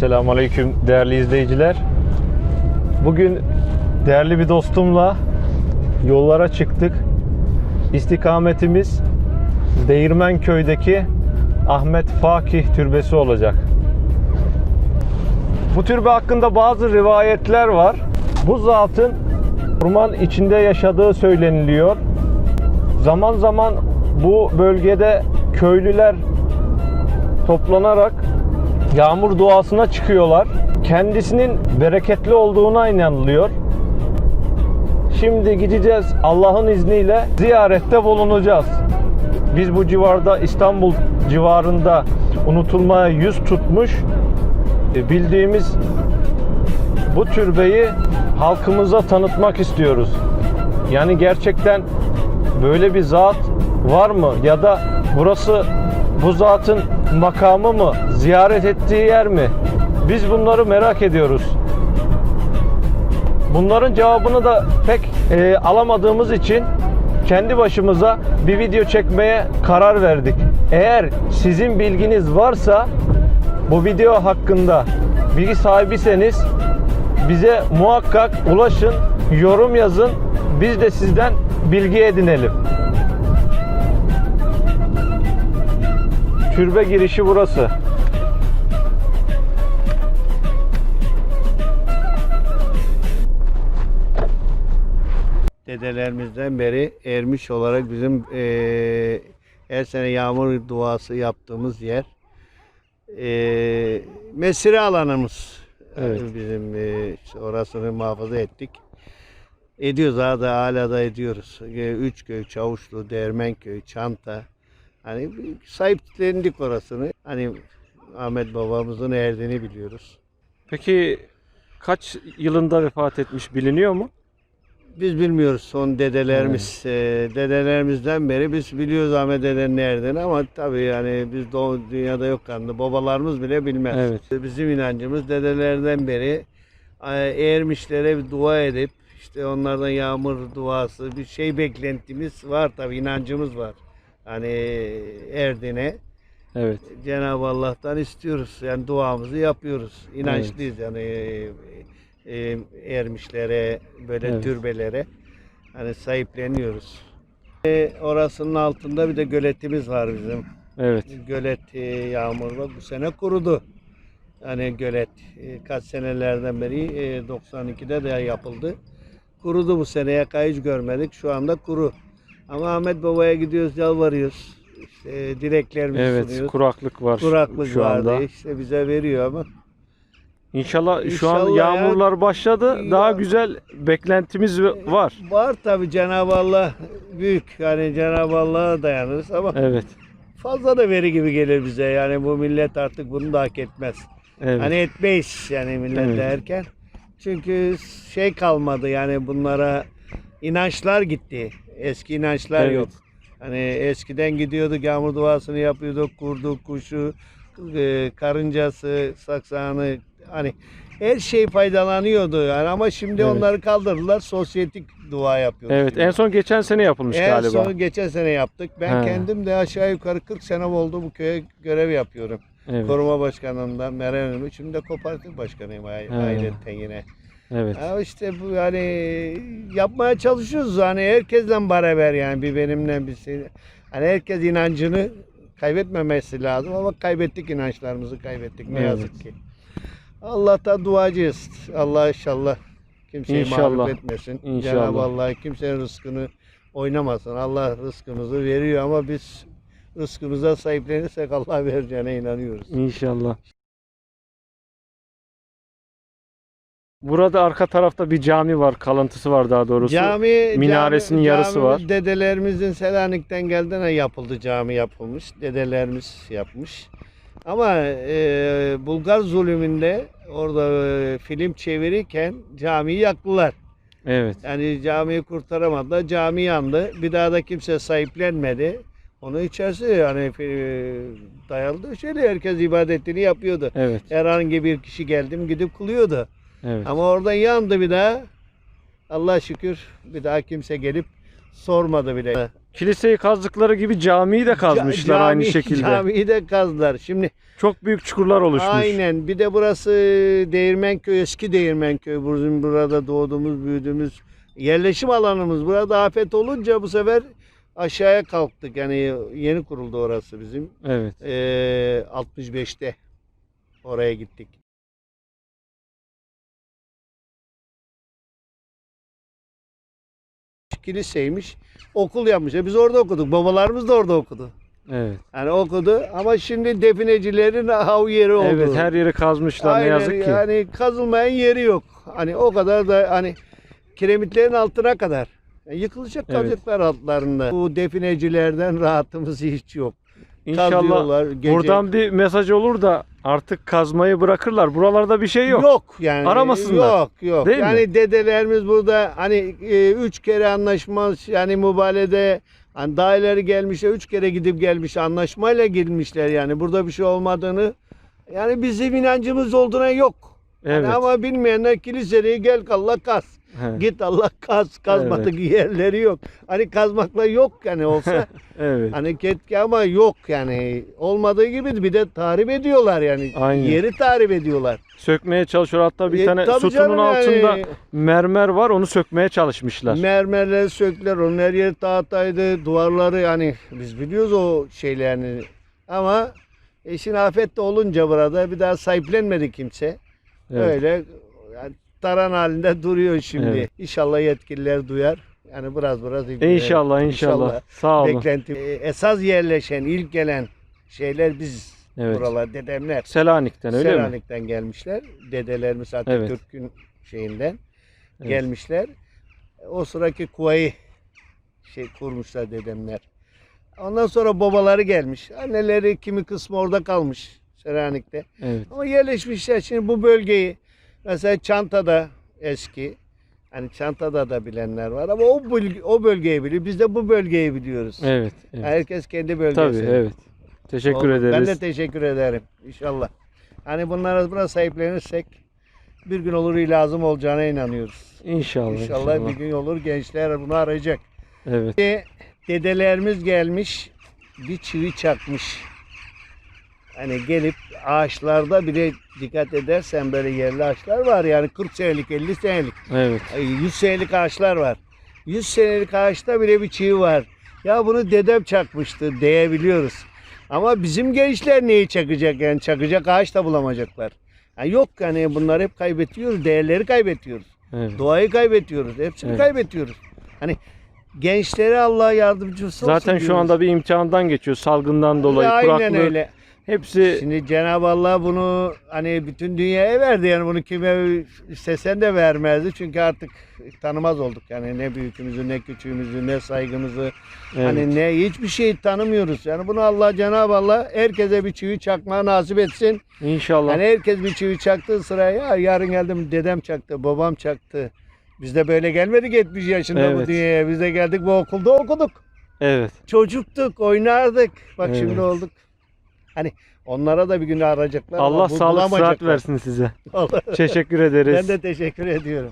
Esselamu Aleyküm değerli izleyiciler. Bugün değerli bir dostumla yollara çıktık. İstikametimiz Değirmenköy'deki Ahmet Fakih Türbesi olacak. Bu türbe hakkında bazı rivayetler var. Bu zatın orman içinde yaşadığı söyleniliyor. Zaman zaman bu bölgede köylüler toplanarak yağmur duasına çıkıyorlar. Kendisinin bereketli olduğuna inanılıyor. Şimdi gideceğiz Allah'ın izniyle ziyarette bulunacağız. Biz bu civarda İstanbul civarında unutulmaya yüz tutmuş e, bildiğimiz bu türbeyi halkımıza tanıtmak istiyoruz. Yani gerçekten böyle bir zat var mı ya da burası bu zatın makamı mı, ziyaret ettiği yer mi? Biz bunları merak ediyoruz. Bunların cevabını da pek e, alamadığımız için kendi başımıza bir video çekmeye karar verdik. Eğer sizin bilginiz varsa bu video hakkında bilgi sahibiyseniz bize muhakkak ulaşın, yorum yazın. Biz de sizden bilgi edinelim. Türbe girişi burası. Dedelerimizden beri ermiş olarak bizim eee, her sene yağmur duası yaptığımız yer. Eee mesire alanımız. Evet. Bizim işte orasını muhafaza ettik. Ediyoruz daha da hala da ediyoruz. Eee, Üçköy, Çavuşlu, Dermenköy, Çanta. Hani sahiplendik orasını. Hani Ahmet babamızın erdiğini biliyoruz. Peki kaç yılında vefat etmiş biliniyor mu? Biz bilmiyoruz son dedelerimiz. Eee, dedelerimizden beri biz biliyoruz Ahmet dedenin nereden ama tabii yani biz doğu dünyada yok kanlı. Babalarımız bile bilmez. Evet. Bizim inancımız dedelerden beri eee, ermişlere bir dua edip işte onlardan yağmur duası bir şey beklentimiz var tabii inancımız var. Hani erdine Evet. Cenab-ı Allah'tan istiyoruz. Yani duamızı yapıyoruz. İnançlıyız yani e, e, ermişlere, böyle Evet. türbelere hani sahipleniyoruz. E, orasının altında bir de göletimiz var bizim. Evet. Gölet e, yağmurla bu sene kurudu. Yani gölet e, kaç senelerden beri e, 92'de de yapıldı. Kurudu bu seneye kayıç görmedik. Şu anda kuru. Ama Ahmet Baba'ya gidiyoruz, yalvarıyoruz. İşte dileklerimizi Evet. sunuyoruz. Kuraklık var Kuraklık şu vardı. anda. İşte bize veriyor ama İnşallah, şu an İnşallah ya. yağmurlar başladı. Ya. Daha güzel beklentimiz var. var tabi Cenab-ı Allah büyük. Yani Cenab-ı Allah'a dayanırız ama Evet. fazla da veri gibi gelir bize. Yani bu millet artık bunu da hak etmez. Evet. Hani etmeyiz yani millet Evet. derken. Çünkü şey kalmadı yani bunlara inançlar gitti. Eski inançlar Evet. yok. Hani eskiden gidiyorduk yağmur duasını yapıyorduk. Kurdu, kuşu, e, karıncası, saksağını hani her şey faydalanıyordu yani ama şimdi Evet. onları kaldırdılar. Sosyetik dua yapıyoruz. Evet. şimdi. En son geçen sene yapılmış En galiba. son geçen sene yaptık. Ben He. kendim de aşağı yukarı 40 sene oldu bu köye görev yapıyorum. Evet. Koruma başkanından Meral Hanım. Şimdi de kooperatif başkanıyım He. ayrıca yine. Evet. Ya işte bu yani yapmaya çalışıyoruz hani herkesten beraber yani bir benimle bir şey. Hani herkes inancını kaybetmemesi lazım ama kaybettik inançlarımızı kaybettik ne Evet. yazık ki. Allah'tan duacıyız. Allah inşallah kimseyi İnşallah. mağlup etmesin. İnşallah. Cenab-ı Allah kimsenin rızkını oynamasın. Allah rızkımızı veriyor ama biz rızkımıza sahiplenirsek Allah vereceğine inanıyoruz. İnşallah. Burada arka tarafta bir cami var, kalıntısı var daha doğrusu. Cami minaresinin yarısı cami, var. Dedelerimizin Selanik'ten geldiğine yapıldı cami yapılmış. Dedelerimiz yapmış. Ama e, Bulgar zulümünde orada e, film çevirirken camiyi yaktılar. Evet. Yani camiyi kurtaramadılar. Cami yandı. Bir daha da kimse sahiplenmedi. Onun içerisi yani e, dayalı şöyle herkes ibadetini yapıyordu. Evet. Herhangi bir kişi geldim gidip kılıyordu. Evet. Ama oradan yandı bir daha. Allah şükür bir daha kimse gelip sormadı bile. Kiliseyi kazdıkları gibi camiyi de kazmışlar Ca- aynı cami- şekilde. Camiyi de kazdılar. Şimdi Çok büyük çukurlar oluşmuş. aynen bir de burası Değirmenköy eski Değirmenköy. Bizim burada doğduğumuz büyüdüğümüz yerleşim alanımız. Burada afet olunca bu sefer aşağıya kalktık. Yani yeni kuruldu orası bizim. Evet. Ee, 65'te oraya gittik. Kiliseymiş. Okul yapmışlar. Biz orada okuduk. Babalarımız da orada okudu. Evet. Yani okudu ama şimdi definecilerin av yeri oldu. Evet her yeri kazmışlar Aynen, ne yazık ki. Yani kazılmayan yeri yok. Hani o kadar da hani kiremitlerin altına kadar. Yani yıkılacak Evet. kalacaklar altlarında. Bu definecilerden rahatımız hiç yok. İnşallah Kazıyorlar, gece- buradan bir mesaj olur da artık kazmayı bırakırlar. Buralarda bir şey yok. yani. Aramasınlar. Yok yok. Değil mi? yani dedelerimiz burada hani e, üç kere anlaşma yani mübalede hani daha ileri gelmişler üç kere gidip gelmiş anlaşmayla girmişler yani burada bir şey olmadığını yani bizim inancımız olduğuna yok. Yani Evet. ama bilmeyenler kiliseye gel Allah kaz. He, Git Allah kaz. Kazmadık yerleri yok. Hani kazmakla yok yani olsa. evet. hani ketki ama yok yani. Olmadığı gibi bir de tahrip ediyorlar yani. Aynen. Yeri tahrip ediyorlar. Sökmeye çalışıyor. Hatta bir E, tane sütunun canım yani. altında mermer var. Onu sökmeye çalışmışlar. Mermerleri söktüler. Onun her yeri tahtaydı. Duvarları yani biz biliyoruz o şeylerini. Ama işin afette olunca burada bir daha sahiplenmedi kimse. Evet. Öyle yani taran halinde duruyor şimdi. Evet. İnşallah yetkililer duyar. Yani biraz biraz ilgilenir. İnşallah, inşallah. Sağ olun. Beklenti. Ee, Esas yerleşen, ilk gelen şeyler biz Evet. buralar dedemler. Selanik'ten öyle mi? Selanik'ten gelmişler. Dedelerimiz Atatürk'ün şeyinden Evet. gelmişler. O sıraki kuvayı şey kurmuşlar dedemler. Ondan sonra babaları gelmiş. Anneleri kimi kısmı orada kalmış Selanik'te. Evet. Ama yerleşmişler şimdi bu bölgeyi mesela Çanta'da eski hani Çanta'da da bilenler var ama o bölge, o bölgeyi biliyor. Biz de bu bölgeyi biliyoruz. Evet. evet. Herkes kendi bölgesi. Tabii evet. Teşekkür Oldu. ederiz. Ben de teşekkür ederim inşallah. Hani bunlara biraz sahiplenirsek bir gün olur lazım olacağına inanıyoruz. İnşallah. İnşallah, inşallah. bir gün olur gençler bunu arayacak. Evet. Dedelerimiz gelmiş bir çivi çakmış. Hani gelip ağaçlarda bile dikkat edersen böyle yerli ağaçlar var yani 40 senelik 50 senelik Evet. ay, 100 senelik ağaçlar var. 100 senelik ağaçta bile bir çivi var. Ya bunu dedem çakmıştı diyebiliyoruz. Ama bizim gençler neyi çakacak yani çakacak ağaç da bulamayacaklar. Yani yok yani bunları hep kaybediyoruz. Değerleri kaybediyoruz. Evet. Doğayı kaybediyoruz. Hepsini Evet. kaybediyoruz. Hani gençlere Allah yardımcısı olsun. Zaten şu diyoruz. anda bir imtihandan geçiyor. Salgından dolayı, Aynen kuraklık. öyle. Hepsi Şimdi Cenab-ı Allah bunu hani bütün dünyaya verdi. Yani bunu kime istesen de vermezdi. Çünkü artık tanımaz olduk. Yani ne büyükümüzü ne küçüğümüzü ne saygımızı. Evet. hani ne hiçbir şey tanımıyoruz. Yani bunu Allah Cenab-ı Allah herkese bir çivi çakma nasip etsin. İnşallah. hani herkes bir çivi çaktığı sıraya ya yarın geldim dedem çaktı babam çaktı. Biz de böyle gelmedik 70 yaşında bu Evet. dünyaya. Biz de geldik bu okulda okuduk. Evet. çocuktuk oynardık. Bak Evet. şimdi olduk hani onlara da bir gün arayacaklar Allah sağlık sıhhat versin size. Allah- Teşekkür ederiz. ben de teşekkür ediyorum